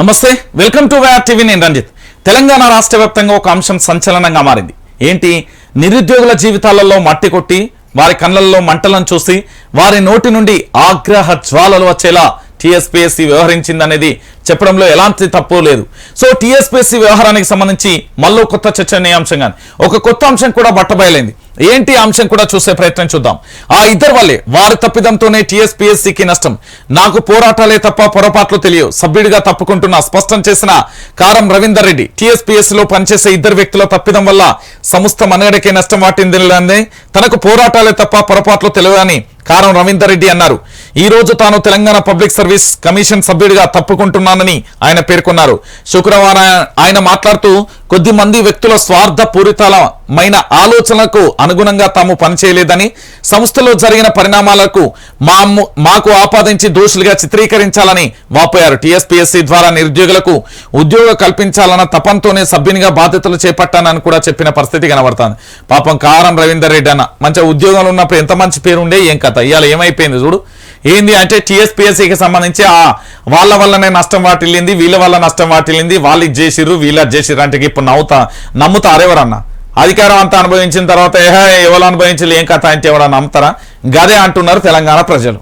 నమస్తే welcome to YR TV నేను రంజిత్. తెలంగాణ రాష్ట్ర వ్యాప్తంగా ఒక అంశం సంచలనంగా మారింది. ఏంటి? నిరుద్యోగుల జీవితాలలో మట్టి కొట్టి వారి కళ్ళల్లో మంటలను చూసి వారి నోటి నుండి ఆగ్రహ జ్వాలలు వచ్చేలా టీఎస్పీఎస్సీ వ్యవహరించిందనేది చెప్పడంలో ఎలాంటి తప్పు లేదు. సో టీఎస్పీఎస్సీ వ్యవహారానికి సంబంధించి మళ్ళీ కొత్త చర్చనీయాంశం కానీ ఒక కొత్త అంశం కూడా బట్టబయలైంది. ఏంటి అంశం కూడా చూసే ప్రయత్నం చూద్దాం. ఆ ఇద్దరు వల్లే వారి తప్పిదంతోనే టీఎస్పీఎస్సీకి నష్టం. నాకు పోరాటాలే తప్ప పొరపాట్లు తెలియవు. సభ్యుడిగా తప్పుకుంటున్నా స్పష్టం చేసిన కారం రవీందర్ రెడ్డి టీఎస్పీఎస్సీలో పనిచేసే ఇద్దరు వ్యక్తుల తప్పిదం వల్ల సంస్థ మనగడకే నష్టం వాటిందని తనకు పోరాటాలే తప్ప పొరపాట్లు తెలియదని కారం రవీందర్ రెడ్డి అన్నారు. ఈ రోజు తాను తెలంగాణ పబ్లిక్ సర్వీస్ కమిషన్ సభ్యుడిగా తప్పుకుంటున్నానని ఆయన పేర్కొన్నారు. శుక్రవారం ఆయన మాట్లాడుతూ కొద్ది మంది వ్యక్తుల స్వార్థ పూరితమైన ఆలోచనలకు అనుగుణంగా తాము పనిచేయలేదని సంస్థలో జరిగిన పరిణామాలకు మా మాకు ఆపాదించి దోషులుగా చిత్రీకరించాలని వాపోయారు. టీఎస్పీఎస్సీ ద్వారా నిరుద్యోగులకు ఉద్యోగ కల్పించాలన్న తపంతోనే సభ్యునిగా బాధ్యతలు చేపట్టానని కూడా చెప్పిన పరిస్థితి కనబడుతుంది. పాపం కారం రవీందర్ రెడ్డి అన్న మంచి ఉద్యోగంలో ఉన్నప్పుడు ఎంత మంచి పేరు ఉండే ఏం కథ? ఇవాళ ఏమైపోయింది చూడు. ఏంది అంటే టీఎస్పీఎస్సీకి సంబంధించి ఆ వాళ్ళ వల్లనే నష్టం వాటిల్లింది వీళ్ళ వల్ల నష్టం వాటిల్లింది వాళ్ళు ఇది చేసిర్రు వీళ్ళు అది చేసిర్రు అంటే ఇప్పుడు నవ్వుతా నమ్ముతారెవరన్నా అధికారం అంతా అనుభవించిన తర్వాత ఏహే ఎవరు అనుభవించలే ఏం కథ అంటే ఎవరన్నా నమ్ముతారా? గదే అంటున్నారు తెలంగాణ ప్రజలు.